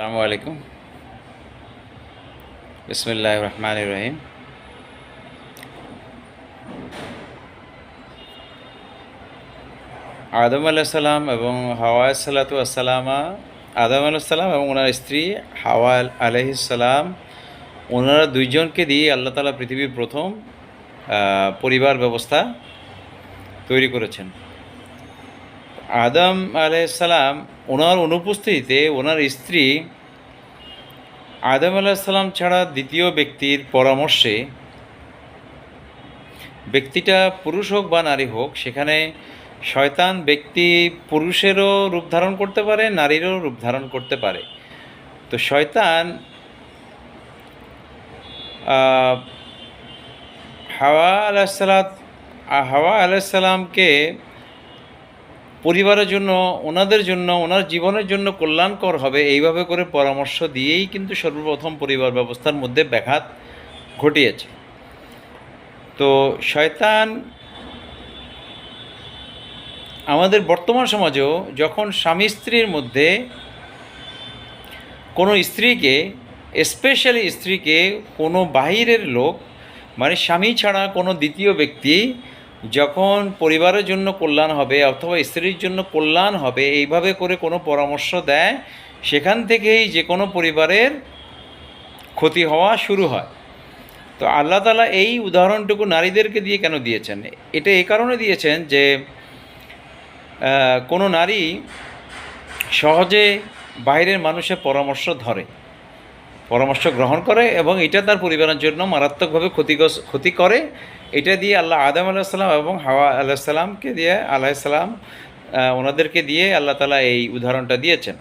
আসসালামু আলাইকুম। বিসমুল্লাহ রহমান রহিম। আদম আলাইসাল্লাম এবং হাওয়া সাল্লাতু আসসালামা আদম আলাইসাল্লাম এবং ওনার স্ত্রী হাওয়া আলহিসাল্লাম ওনারা দুইজনকে দিয়ে আল্লাহ তালা পৃথিবীর প্রথম পরিবার ব্যবস্থা তৈরি করেছেন। আদম আলাইসাল্লাম ওনার অনুপস্থিতিতে ওনার স্ত্রী আদম আলাইসাল্লাম ছাড়া দ্বিতীয় ব্যক্তির পরামর্শে ব্যক্তিটা পুরুষ হোক বা নারী হোক, সেখানে শয়তান ব্যক্তি পুরুষেরও রূপ ধারণ করতে পারে, নারীরও রূপ ধারণ করতে পারে। তো শয়তান হাওয়া আলাইসাল্লাম হাওয়া আলাইসাল্লামকে পরিবারের জন্য, ওনাদের জন্য, ওনার জীবনের জন্য কল্যাণকর হবে, এইভাবে করে পরামর্শ দিয়েই কিন্তু সর্বপ্রথম পরিবার ব্যবস্থার মধ্যে ব্যাঘাত ঘটিয়েছে। তো শয়তান আমাদের বর্তমান সমাজেও যখন স্বামী স্ত্রীর মধ্যে কোনো স্ত্রীকে, স্পেশালি স্ত্রীকে কোনো বাহিরের লোক মানে স্বামী ছাড়া কোনো দ্বিতীয় ব্যক্তি যখন পরিবারের জন্য কল্যাণ হবে অথবা স্ত্রীর জন্য কল্যাণ হবে, এইভাবে করে কোনো পরামর্শ দেয়, সেখান থেকেই যে কোনো পরিবারের ক্ষতি হওয়া শুরু হয়। তো আল্লাহ তালা এই উদাহরণটুকু নারীদেরকে দিয়ে কেন দিয়েছেন? এটা এই কারণে দিয়েছেন যে কোনো নারী সহজে বাইরের মানুষের পরামর্শ ধরে, পরামর্শ গ্রহণ করে এবং এটা তার পরিবারের জন্য মারাত্মকভাবে ক্ষতিগ্রস্ত, ক্ষতি করে এটা দিয়ে আল্লাহ আদম আলাহিসাল্লাম এবং হাওয়া আলাহিসাল্লামকে দিয়ে আলাহিসাল্লাম ওনাদেরকে দিয়ে আল্লাহ তালা এই উদাহরণটা দিয়েছেন।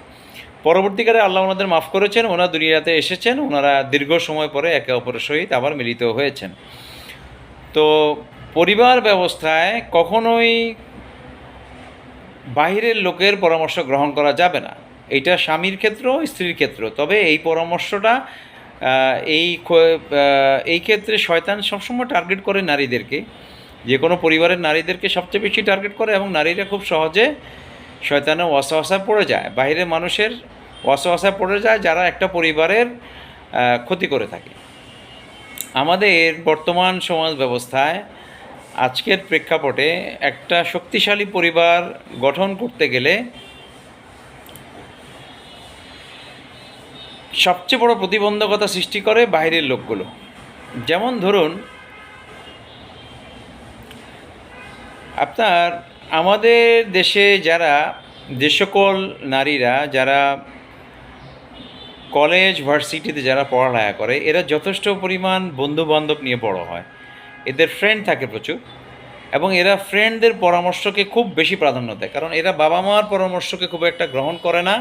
পরবর্তীকালে আল্লাহ ওনাদের মাফ করেছেন, ওনারা দুনিয়াতে এসেছেন, ওনারা দীর্ঘ সময় পরে একে অপরের সহিত আবার মিলিত হয়েছেন। তো পরিবার ব্যবস্থায় কখনোই বাহিরের লোকের পরামর্শ গ্রহণ করা যাবে না। এটা স্বামীর ক্ষেত্র, স্ত্রীর ক্ষেত্র। তবে এই পরামর্শটা এই এই ক্ষেত্রে শয়তান সবসময় টার্গেট করে নারীদেরকে। যে কোনো পরিবারের নারীদেরকে সবচেয়ে বেশি টার্গেট করে এবং নারীরা খুব সহজে শয়তানের ওয়াসাওয়াসায় পড়ে যায়। বাইরের মানুষের ওয়াসাওয়াসায় পড়ে যায় যারা একটা পরিবারের ক্ষতি করে থাকে। আমাদের বর্তমান সমাজ ব্যবস্থায় আজকের প্রেক্ষাপটে একটা শক্তিশালী পরিবার গঠন করতে গেলে সবচেয়ে বড় প্রতিবন্ধকতা সৃষ্টি করে বাইরের লোকগুলো। যেমন ধরুন, আপনার আমাদের দেশে যারা যে সকল নারীরা, যারা কলেজ, ভার্সিটিতে যারা পড়ালেখা করে, এরা যথেষ্ট পরিমাণ বন্ধু বান্ধব নিয়ে বড় হয়। এদের ফ্রেন্ড থাকে প্রচুর এবং এরা ফ্রেন্ডদের পরামর্শকে খুব বেশি প্রাধান্য দেয়। কারণ এরা বাবা মার পরামর্শকে খুব একটা গ্রহণ করে না।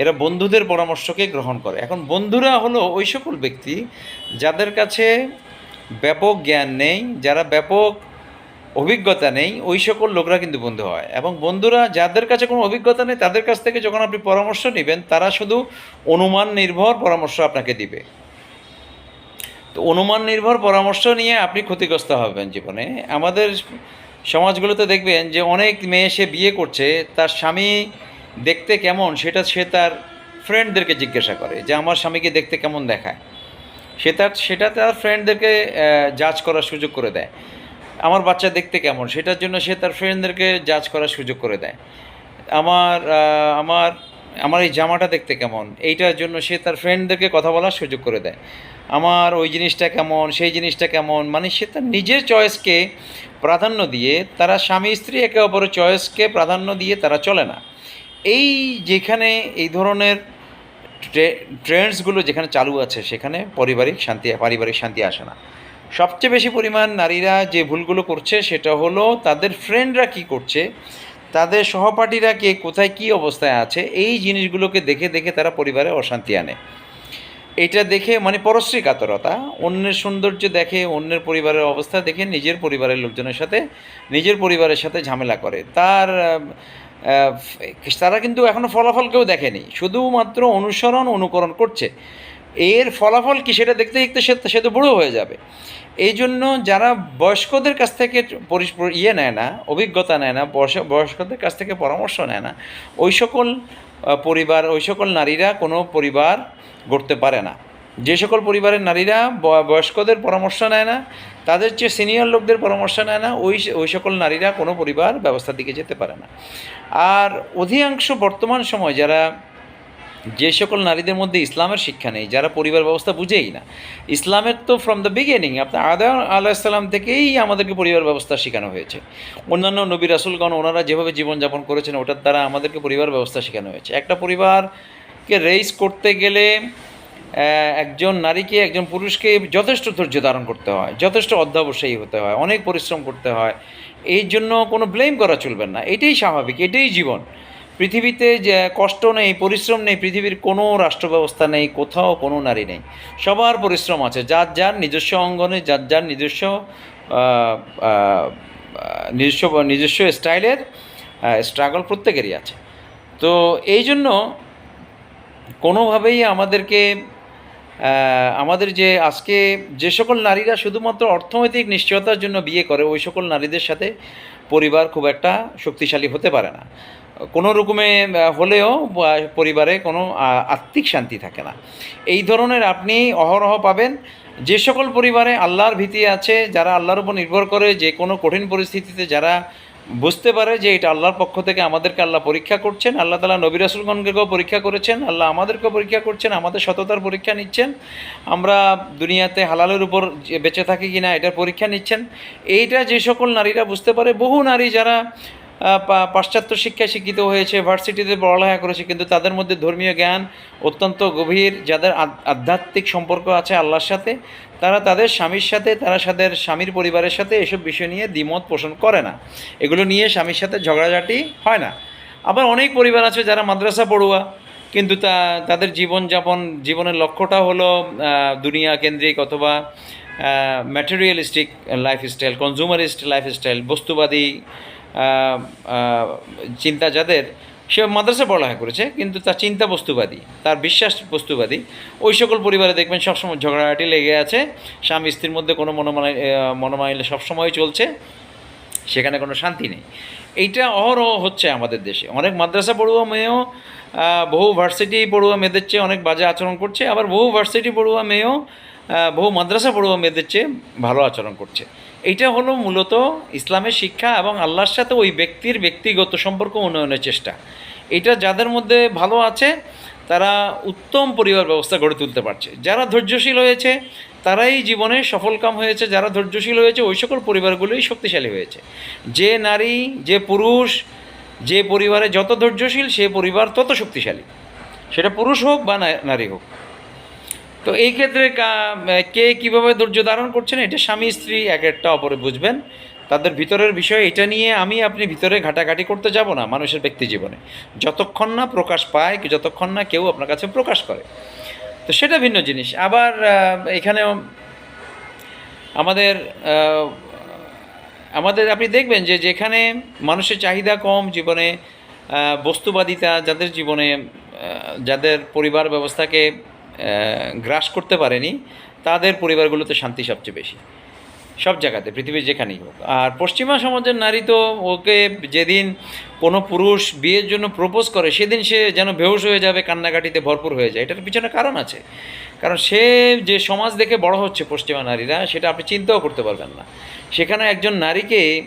এরা বন্ধুদের পরামর্শকে গ্রহণ করে। এখন বন্ধুরা হলো ওই সকল ব্যক্তি যাদের কাছে ব্যাপক জ্ঞান নেই, যারা ব্যাপক অভিজ্ঞতা নেই, ওই সকল লোকরা কিন্তু বন্ধু হয়। এবং বন্ধুরা যাদের কাছে কোনো অভিজ্ঞতা নেই, তাদের কাছ থেকে যখন আপনি পরামর্শ নেবেন, তারা শুধু অনুমান নির্ভর পরামর্শ আপনাকে দিবে। তো অনুমান নির্ভর পরামর্শ নিয়ে আপনি ক্ষতিগ্রস্ত হবেন জীবনে। আমাদের সমাজগুলোতে দেখবেন যে অনেক মেয়ে সে বিয়ে করছে, তার স্বামী দেখতে কেমন সেটা সে তার ফ্রেন্ডদেরকে জিজ্ঞাসা করে যে আমার স্বামীকে দেখতে কেমন দেখায়। সে তার, সেটা তার ফ্রেন্ডদেরকে জাজ করার সুযোগ করে দেয়। আমার বাচ্চা দেখতে কেমন সেটার জন্য সে তার ফ্রেন্ডদেরকে জাজ করার সুযোগ করে দেয়। আমার আমার আমার এই জামাটা দেখতে কেমন এইটার জন্য সে তার ফ্রেন্ডদেরকে কথা বলার সুযোগ করে দেয়। আমার ওই জিনিসটা কেমন, সেই জিনিসটা কেমন মানে সে তার নিজের চয়েসকে প্রাধান্য দিয়ে, তারা স্বামী স্ত্রী একে অপরের চয়েসকে প্রাধান্য দিয়ে তারা চলে না। এই যেখানে এই ধরনের ট্রেন্ডসগুলো যেখানে চালু আছে, সেখানে পারিবারিক শান্তি পারিবারিক শান্তি আসে না। সবচেয়ে বেশি পরিমাণ নারীরা যে ভুলগুলো করছে, সেটা হলো তাদের ফ্রেন্ডরা কি করছে, তাদের সহপাঠীরা কে, কোথায় কি অবস্থায় আছে, এই জিনিসগুলোকে দেখে দেখে তারা পরিবারে অশান্তি আনে। এটা দেখে মানে পরশ্রী কাতরতা, অন্যের সৌন্দর্য দেখে, অন্যের পরিবারের অবস্থা দেখে, নিজের পরিবারের লোকজনের সাথে, নিজের পরিবারের সাথে ঝামেলা করে। তার তারা কিন্তু এখনও ফলাফল কেউ দেখেনি। শুধুমাত্র অনুসরণ, অনুকরণ করছে। এর ফলাফল কি সেটা দেখতে দেখতে সে সে তো বুড়ো হয়ে যাবে। এই জন্য যারা বয়স্কদের কাছ থেকে ইয়ে নেয় না, অভিজ্ঞতা নেয় না, বয়স- বয়স্কদের কাছ থেকে পরামর্শ নেয় না, ওই সকল পরিবার, ওই সকল নারীরা কোনো পরিবার গড়তে পারে না। যে সকল পরিবারের নারীরা বয়স্কদের পরামর্শ নেয় না, তাদের চেয়ে সিনিয়র লোকদের পরামর্শ নেয় না, ওই ওই সকল নারীরা কোনো পরিবার ব্যবস্থার দিকে যেতে পারে না। আর অধিকাংশ বর্তমান সময় যারা যে সকল নারীদের মধ্যে ইসলামের শিক্ষা নেই, যারা পরিবার ব্যবস্থা বুঝেই না, ইসলামের তো ফ্রম দ্য বিগিনিং আপনার আদা আলাহিসাল্লাম থেকেই আমাদেরকে পরিবার ব্যবস্থা শেখানো হয়েছে। অন্যান্য নবী রাসুলগণ, ওনারা যেভাবে জীবনযাপন করেছেন, ওটার দ্বারা আমাদেরকে পরিবার ব্যবস্থা শেখানো হয়েছে। একটা পরিবারকে রেইস করতে গেলে একজন নারীকে, একজন পুরুষকে যথেষ্ট ধৈর্য ধারণ করতে হয়, যথেষ্ট অধ্যাবসায়ী হতে হয়, অনেক পরিশ্রম করতে হয়। এই জন্য কোনো ব্লেম করা চলবে না। এটাই স্বাভাবিক, এটাই জীবন। পৃথিবীতে যে কষ্ট নেই, পরিশ্রম নেই, পৃথিবীর কোনো রাষ্ট্র ব্যবস্থা নেই, কোথাও কোনো নারী নেই। সবার পরিশ্রম আছে, যার যার নিজস্ব অঙ্গনে, যার যার নিজস্ব নিজস্ব নিজস্ব স্টাইলের স্ট্রাগল প্রত্যেকেরই আছে। তো এই জন্য কোনোভাবেই আমাদেরকে আমাদের যে আজকে যে সকল নারীরা শুধুমাত্র অর্থনৈতিক নিশ্চয়তার জন্য বিয়ে করে, ওই সকল নারীদের সাথে পরিবার খুব একটা শক্তিশালী হতে পারে না। কোনো রকমে হলেও পরিবারে কোনো আত্মিক শান্তি থাকে না। এই ধরনের আপনি অহরহ পাবেন। যে সকল পরিবারে আল্লাহর ভীতি আছে, যারা আল্লাহর উপর নির্ভর করে, যে কোনো কঠিন পরিস্থিতিতে যারা বুঝতে পারে যে এটা আল্লাহর পক্ষ থেকে আমাদেরকে আল্লাহ পরীক্ষা করছেন, আল্লাহ তালা নবী রাসুলগণকেও পরীক্ষা করেছেন, আল্লাহ আমাদেরকেও পরীক্ষা করছেন, আমাদের সততার পরীক্ষা নিচ্ছেন। আমরা দুনিয়াতে হালালের উপর বেঁচে থাকি কিনা এটার পরীক্ষা নিচ্ছেন। এইটা যে সকল নারীরা বুঝতে পারে, বহু নারী যারা পাশ্চাত্য শিক্ষায় শিক্ষিত হয়েছে, ভার্সিটিতে পড়ালেখা করেছে, কিন্তু তাদের মধ্যে ধর্মীয় জ্ঞান অত্যন্ত গভীর, যাদের আধ্যাত্মিক সম্পর্ক আছে আল্লাহর সাথে। তারা তাদের স্বামীর সাথে, তারা তাদের স্বামীর পরিবারের সাথে এসব বিষয় নিয়ে দ্বিমত পোষণ করে না। এগুলো নিয়ে স্বামীর সাথে ঝগড়াঝাটি হয় না। আবার অনেক পরিবার আছে যারা মাদ্রাসা পড়ুয়া, কিন্তু তা, তাদের জীবনযাপন, জীবনের লক্ষ্যটা হলো দুনিয়া কেন্দ্রিক অথবা ম্যাটেরিয়ালিস্টিক লাইফস্টাইল কনজিউমারিস্ট লাইফস্টাইল বস্তুবাদী চিন্তা যাদের সে মাদ্রাসা পড়ালেখা করেছে, কিন্তু তার চিন্তা বস্তুবাদী তার বিশ্বাস বস্তুবাদী ওই সকল পরিবারে দেখবেন সবসময় ঝগড়াঝাটি লেগে আছে। স্বামী স্ত্রীর মধ্যে কোনো মনোমানি মনোমাইলে সবসময় চলছে। সেখানে কোনো শান্তি নেই। এইটা অহরহ হচ্ছে আমাদের দেশে। অনেক মাদ্রাসা পড়ুয়া মেয়েও বহু ভার্সিটি পড়ুয়া মেয়েদের চেয়ে অনেক বাজে আচরণ করছে। আবার বহু ভার্সিটি পড়ুয়া মেয়েও বহু মাদ্রাসা পড়ুয়া মেয়েদের চেয়ে ভালো আচরণ করছে। এইটা হলো মূলত ইসলামের শিক্ষা এবং আল্লাহর সাথে ওই ব্যক্তির ব্যক্তিগত সম্পর্ক উন্নয়নের চেষ্টা। এটা যাদের মধ্যে ভালো আছে, তারা উত্তম পরিবার ব্যবস্থা গড়ে তুলতে পারছে। যারা ধৈর্যশীল হয়েছে, তারাই জীবনে সফলকাম হয়েছে। যারা ধৈর্যশীল হয়েছে, ওই সকল পরিবারগুলোই শক্তিশালী হয়েছে। যে নারী, যে পুরুষ, যে পরিবারে যত ধৈর্যশীল, সে পরিবার তত শক্তিশালী। সেটা পুরুষ হোক বা নারী হোক। তো এই ক্ষেত্রে কা- কীভাবে ধৈর্য ধারণ করছেন, এটা স্বামী, স্ত্রী এক একটা অপরে বুঝবেন। তাদের ভিতরের বিষয় এটা নিয়ে আমি আপনি ভিতরে ঘাটাঘাটি করতে যাব না মানুষের ব্যক্তি জীবনে। যতক্ষণ না প্রকাশ পায়, যতক্ষণ না কেউ আপনার কাছে প্রকাশ করে। তো সেটা ভিন্ন জিনিস। আবার এখানেও আমাদের আমাদের আপনি দেখবেন যে যেখানে মানুষের চাহিদা কম জীবনে বস্তুবাদিতা যাদের জীবনে যাদের পরিবার ব্যবস্থাকে গ্রাস করতে পারেনি, তাদের পরিবারগুলোতে শান্তি সবচেয়ে বেশি। সব জায়গাতে, পৃথিবীর যেখানেই হোক। আর পশ্চিমা সমাজের নারী তো ওকে যেদিন কোনো পুরুষ বিয়ের জন্য প্রপোজ করে, সেদিন সে যেন বেহুশ হয়ে যাবে, কান্নাকাটিতে ভরপুর হয়ে যায়। এটার পিছনে কারণ আছে। কারণ সে যে সমাজ দেখে বড় হচ্ছে পশ্চিমা নারীরা, সেটা আপনি চিন্তাও করতে পারবেন না। সেখানে একজন নারীকে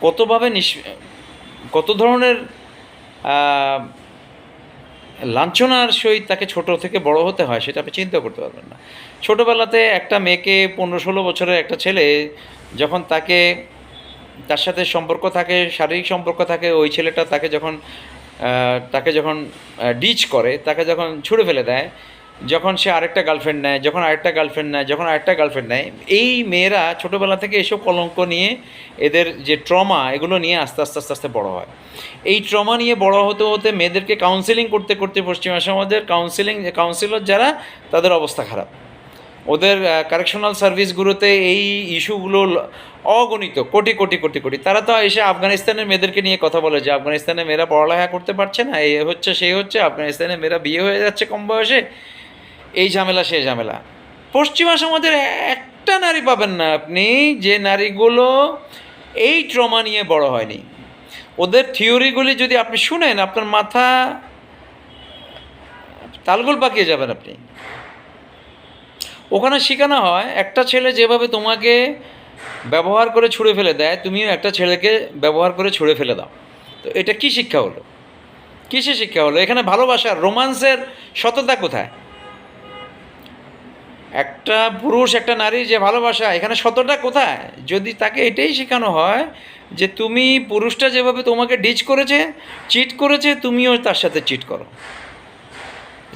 কতভাবে নিস, কত ধরনের লাঞ্ছনার সহিত তাকে ছোট থেকে বড় হতে হয়, সেটা আপনি চিন্তা করতে পারবেন না। ছোটোবেলাতে একটা মেয়েকে পনেরো ষোলো বছরের একটা ছেলে, যখন তাকে, তার সাথে সম্পর্ক থাকে, শারীরিক সম্পর্ক থাকে, ওই ছেলেটা তাকে যখন তাকে যখন ডিচ করে, তাকে যখন ছুঁড়ে ফেলে দেয় যখন সে আরেকটা গার্লফ্রেন্ড নেয়, যখন আরেকটা গার্লফ্রেন্ড নেয়, যখন আরেকটা গার্লফ্রেন্ড নেয়, এই মেয়েরা ছোটোবেলা থেকে এসব কলঙ্ক নিয়ে এদের যে ট্রমা এগুলো নিয়ে আস্তে আস্তে আস্তে আস্তে বড় হয়। এই ট্রমা নিয়ে বড় হতে হতে মেয়েদেরকে কাউন্সেলিং করতে করতে পশ্চিমা সমাজের কাউন্সেলিং কাউন্সিলর যারা, তাদের অবস্থা খারাপ। ওদের কারেকশনাল সার্ভিসগুলোতে এই ইস্যুগুলো অগণিত, কোটি কোটি কোটি কোটি। তারা তো এসে আফগানিস্তানের মেয়েদেরকে নিয়ে কথা বলে যে, আফগানিস্তানের মেয়েরা পড়ালেখা করতে পারছে না এই হচ্ছে সেই হচ্ছে, আফগানিস্তানের মেয়েরা বিয়ে হয়ে যাচ্ছে কম বয়সে। এই ঝামেলা, সেই ঝামেলা। পশ্চিমা সমাজের একটা নারী পাবেন না আপনি, যে নারীগুলো এই ট্রমা নিয়ে বড় হয়নি। ওদের থিওরিগুলি যদি আপনি শুনেন, আপনার মাথা তালগোল পাকিয়ে যাবেন আপনি। ওখানে শেখানো হয়, একটা ছেলে যেভাবে তোমাকে ব্যবহার করে ছুঁড়ে ফেলে দেয়, তুমিও একটা ছেলেকে ব্যবহার করে ছুঁড়ে ফেলে দাও। তো এটা কি শিক্ষা হলো? কিসে শিক্ষা হলো? এখানে ভালোবাসার, রোমান্সের সততা কোথায়? একটা পুরুষ, একটা নারী যে ভালোবাসা, এখানে সততা কোথায়? যদি তাকে এটাই শেখানো হয় যে তুমি পুরুষটা যেভাবে তোমাকে ডিচ করেছে, চিট করেছে, তুমিও তার সাথে চিট করো।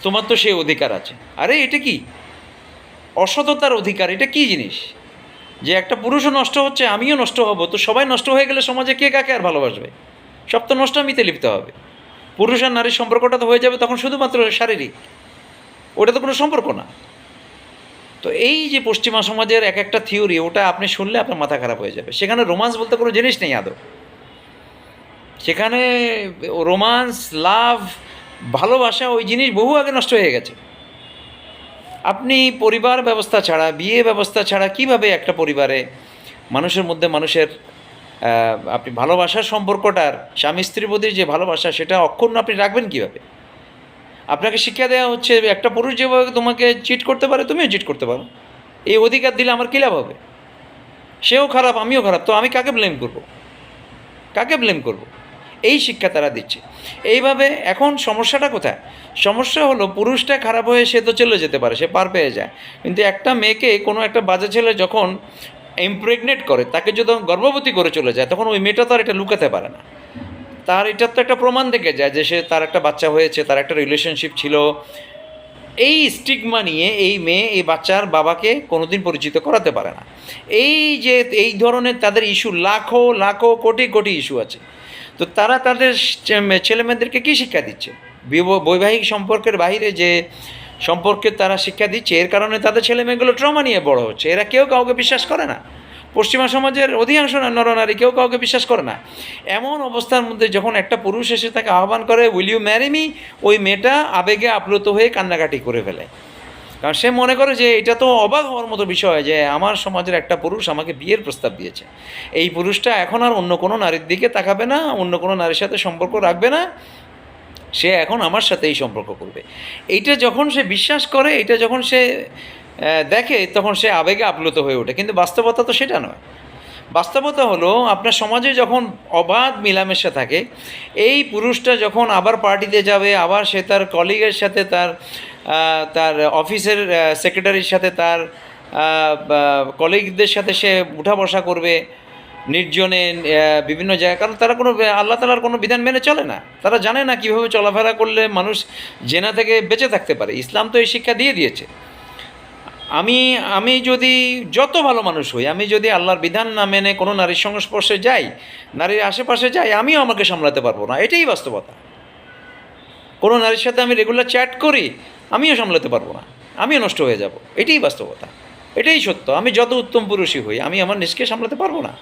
তোমার তো সেই অধিকার আছে। আরে, এটা কি? অসততার অধিকার, এটা কি জিনিস? যে একটা পুরুষও নষ্ট হচ্ছে, আমিও নষ্ট হব, তো সবাই নষ্ট হয়ে গেলে সমাজে কে কাকে আর ভালোবাসবে? সব তো নষ্ট আমিতে লিপ্ত হবে। পুরুষ আর নারীর সম্পর্কটা তো হয়ে যাবে তখন শুধুমাত্র শারীরিক। ওটা তো কোনো সম্পর্ক না। তো এই যে পশ্চিমা সমাজের এক একটা থিওরি ওটা আপনি শুনলে আপনার মাথা খারাপ হয়ে যাবে। সেখানে রোমান্স বলতে কোনো জিনিস নেই, আদৌ। সেখানে রোমান্স লাভ ভালোবাসা, ওই জিনিস বহু আগে নষ্ট হয়ে গেছে। আপনি পরিবার ব্যবস্থা ছাড়া, বিয়ে ব্যবস্থা ছাড়া কীভাবে একটা পরিবারে মানুষের মধ্যে মানুষের আপনি ভালোবাসার সম্পর্কটার স্বামী স্ত্রীর প্রতি যে ভালোবাসা, সেটা অক্ষুণ্ণ আপনি রাখবেন কীভাবে? আপনাকে শিক্ষা দেওয়া হচ্ছে, একটা পুরুষ যেভাবে তোমাকে চিট করতে পারে, তুমিও চিট করতে পারো। এই অধিকার দিলে আমার কী লাভ হবে? সেও খারাপ, আমিও খারাপ, তো আমি কাকে ব্লেম করব? কাকে ব্লেম করব? এই শিক্ষা তারা দিচ্ছে। এইভাবে এখন সমস্যাটা কোথায়? সমস্যা হলো, পুরুষটা খারাপ হয়ে সে তো চলে যেতে পারে, সে পার পেয়ে যায়। কিন্তু একটা মেয়েকে কোনো একটা বাজে ছেলে যখন ইমপ্রেগনেট করে, তাকে যখন গর্ভবতী করে চলে যায়, তখন ওই মেয়েটা তো আর এটা লুকাতে পারে না। তার এটার তো একটা প্রমাণ থেকে যায় যে সে তার একটা বাচ্চা হয়েছে, তার একটা রিলেশনশিপ ছিল। এই স্টিগমা নিয়ে এই মেয়ে, এই বাচ্চার বাবাকে কোনোদিন পরিচিত করাতে পারে না। এই যে, এই ধরনের তাদের ইস্যু লাখো লাখো, কোটি কোটি ইস্যু আছে। তো তারা তাদের ছেলে মেয়েদেরকে কী শিক্ষা দিচ্ছে? বিব- বৈবাহিক সম্পর্কের বাইরে যে সম্পর্কে তারা শিক্ষা দিচ্ছে, এর কারণে তাদের ছেলে মেয়েগুলো ট্রমা নিয়ে বড় হচ্ছে। এরা কেউ কাউকে বিশ্বাস করে না। পশ্চিমা সমাজের অধিকাংশ নরনারী কেউ কাউকে বিশ্বাস করে না। এমন অবস্থার মধ্যে যখন একটা পুরুষ এসে তাকে আহ্বান করে উইল ইউ ম্যারি মি ওই মেয়েটা আবেগে আপ্লুত হয়ে কান্নাকাটি করে ফেলে। কারণ সে মনে করে যে এটা তো অবাক হওয়ার মতো বিষয় যে আমার সমাজের একটা পুরুষ আমাকে বিয়ের প্রস্তাব দিয়েছে। এই পুরুষটা এখন আর অন্য কোনো নারীর দিকে তাকাবে না, অন্য কোনো নারীর সাথে সম্পর্ক রাখবে না। সে এখন আমার সাথে এই সম্পর্ক করবে। এইটা যখন সে বিশ্বাস করে এটা যখন সে দেখে তখন সে আবেগে আপ্লুত হয়ে ওঠে। কিন্তু বাস্তবতা তো সেটা নয়। বাস্তবতা হলো, আপনার সমাজে যখন অবাধ মিলামেশা থাকে, এই পুরুষটা যখন আবার পার্টিতে যাবে, আবার সে তার কলিগের সাথে, তার তার অফিসের সেক্রেটারির সাথে, তার কলিগদের সাথে সে উঠা বসা করবে, নির্জনে বিভিন্ন জায়গায়। কারণ তারা কোনো, আল্লাহ তালার কোনো বিধান মেনে চলে না। তারা জানে না কীভাবে চলাফেরা করলে মানুষ জেনা থেকে বেঁচে থাকতে পারে। ইসলাম তো এই শিক্ষা দিয়ে দিয়েছে। আমি আমি যদি যত ভালো মানুষ হই, আমি যদি আল্লাহর বিধান না মেনে কোনো নারীর সংস্পর্শে যাই, নারীর আশেপাশে যাই, আমিও আমাকে সামলাতে পারব না। এটাই বাস্তবতা। কোনো নারীর সাথে আমি রেগুলার চ্যাট করি, আমিও সামলাতে পারব না। আমিও নষ্ট হয়ে যাব। এটাই বাস্তবতা। এটাই সত্য। আমি যত উত্তম পুরুষই হই, আমি আমার নিজকে সামলাতে পারব না।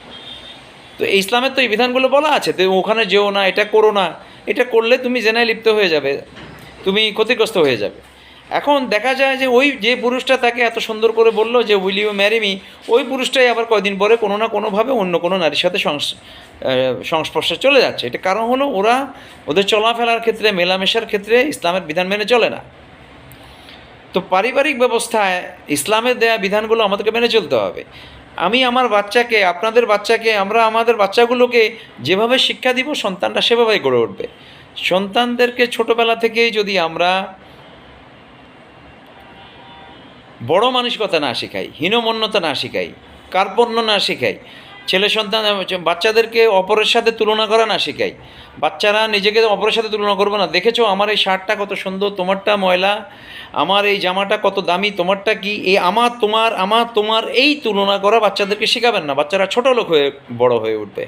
তো এই ইসলামের তো এই বিধানগুলো বলা আছে তো ওখানে যেও না, এটা করো না। এটা করলে তুমি জেনায় লিপ্ত হয়ে যাবে। তুমি ক্ষতিগ্রস্ত হয়ে যাবে। এখন দেখা যায় যে ওই যে পুরুষটা তাকে এত সুন্দর করে বলল যে উইল ইউ ম্যারি মি ওই পুরুষটাই আবার কয়দিন পরে কোনো না কোনোভাবে অন্য কোনো নারীর সাথে সংস- সংস্পর্শে চলে যাচ্ছে। এটা কারণ হলো ওরা ওদের চলাফেরার ক্ষেত্রে, মেলামেশার ক্ষেত্রে ইসলামের বিধান মেনে চলে না। তো পারিবারিক ব্যবস্থায় ইসলামের দেয়া বিধানগুলো আমাদেরকে মেনে চলতে হবে। আমি আমার বাচ্চাকে, আপনাদের বাচ্চাকে, আমরা আমাদের বাচ্চাগুলোকে যেভাবে শিক্ষা দিব সন্তানটা সেভাবেই গড়ে উঠবে। সন্তানদেরকে ছোটোবেলা থেকেই যদি আমরা বড় মানসিকতা না শেখাই, হীনমন্যতা না শেখাই, কার্পণ্য না শেখাই, ছেলে সন্তান বাচ্চাদেরকে অপরের সাথে তুলনা করা না শেখাই। বাচ্চারা নিজেকে অপরের সাথে তুলনা করবে না। দেখেছ আমার এই শার্টটা কত সুন্দর, তোমারটা ময়লা, আমার এই জামাটা কত দামি, তোমারটা কি? এই আমার, তোমার আমার, তোমার এই তুলনা করা বাচ্চাদেরকে শেখাবেন না। বাচ্চারা ছোট লোক হয়ে, বড় হয়ে উঠবে।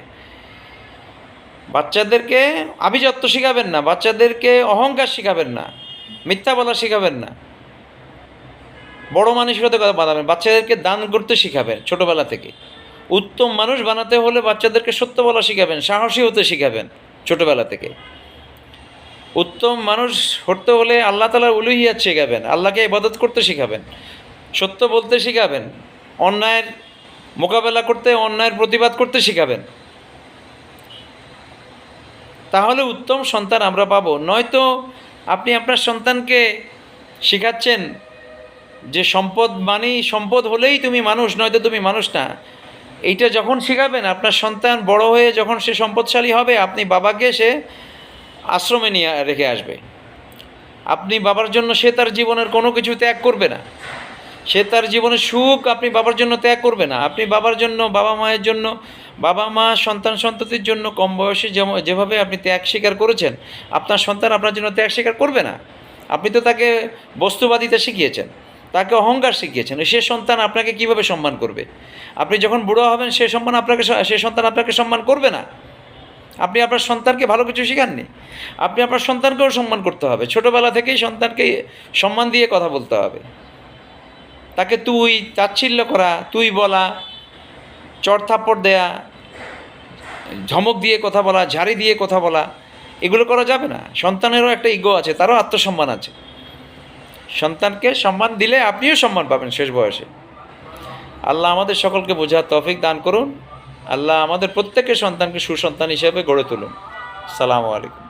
বাচ্চাদেরকে আভিজাত্য শেখাবেন না। বাচ্চাদেরকে অহংকার শেখাবেন না। মিথ্যা বলা শেখাবেন না। বড় মানসিকতা কথা বানাবেন বাচ্চাদেরকে দান করতে শেখাবেন ছোটোবেলা থেকে। উত্তম মানুষ বানাতে হলে বাচ্চাদেরকে সত্য বলা শেখাবেন, সাহসী হতে শেখাবেন ছোটোবেলা থেকে। উত্তম মানুষ হতে হলে আল্লাহ তালার উলুহিয়াত শেখাবেন, আল্লাহকে ইবাদত করতে শেখাবেন, সত্য বলতে শেখাবেন, অন্যায়ের মোকাবেলা করতে, অন্যায়ের প্রতিবাদ করতে শেখাবেন। তাহলে উত্তম সন্তান আমরা পাবো, নয়তো আপনি আপনার সন্তানকে শেখাচ্ছেন যে সম্পদ মানেই সম্পদ হলেই তুমি মানুষ, নয়তো তুমি মানুষ না। এইটা যখন শেখাবেন, আপনার সন্তান বড় হয়ে যখন সে সম্পদশালী হবে, আপনি বাবাকে সে আশ্রমে নিয়ে রেখে আসবে। আপনি বাবার জন্য সে তার জীবনের কোনো কিছু ত্যাগ করবে না। সে তার জীবনের সুখ আপনি বাবার জন্য ত্যাগ করবে না। আপনি বাবার জন্য, বাবা মায়ের জন্য, বাবা মা, সন্তান সন্ততির জন্য, কম বয়সে যেভাবে আপনি ত্যাগ স্বীকার করেছেন, আপনার সন্তান আপনার জন্য ত্যাগ স্বীকার করবে না। আপনি তো তাকে বস্তুবাদিতা শিখিয়েছেন। তাকে অহংকার শিখিয়েছেন। সে সন্তান আপনাকে কীভাবে সম্মান করবে? আপনি যখন বুড়ো হবেন, সে সম্মান আপনাকে সে সন্তান আপনাকে সম্মান করবে না। আপনি আপনার সন্তানকে ভালো কিছু শেখাননি। আপনি আপনার সন্তানকেও সম্মান করতে হবে। ছোটোবেলা থেকেই সন্তানকে সম্মান দিয়ে কথা বলতে হবে। তাকে তুই তাচ্ছিল্য করা, তুই বলা চড় থাপ্পড় দেয়া ধমক দিয়ে কথা বলা, ঝাড়ি দিয়ে কথা বলা, এগুলো করা যাবে না। সন্তানেরও একটা ইগো আছে, তারও আত্মসম্মান আছে। সন্তানকে সম্মান দিলে আপনিও সম্মান পাবেন শেষ বয়সে। আল্লাহ আমাদের সকলকে বোঝার তফিক দান করুন। আল্লাহ আমাদের প্রত্যেকের সন্তানকে সুসন্তান হিসেবে গড়ে তুলুন। সালামু আলাইকুম।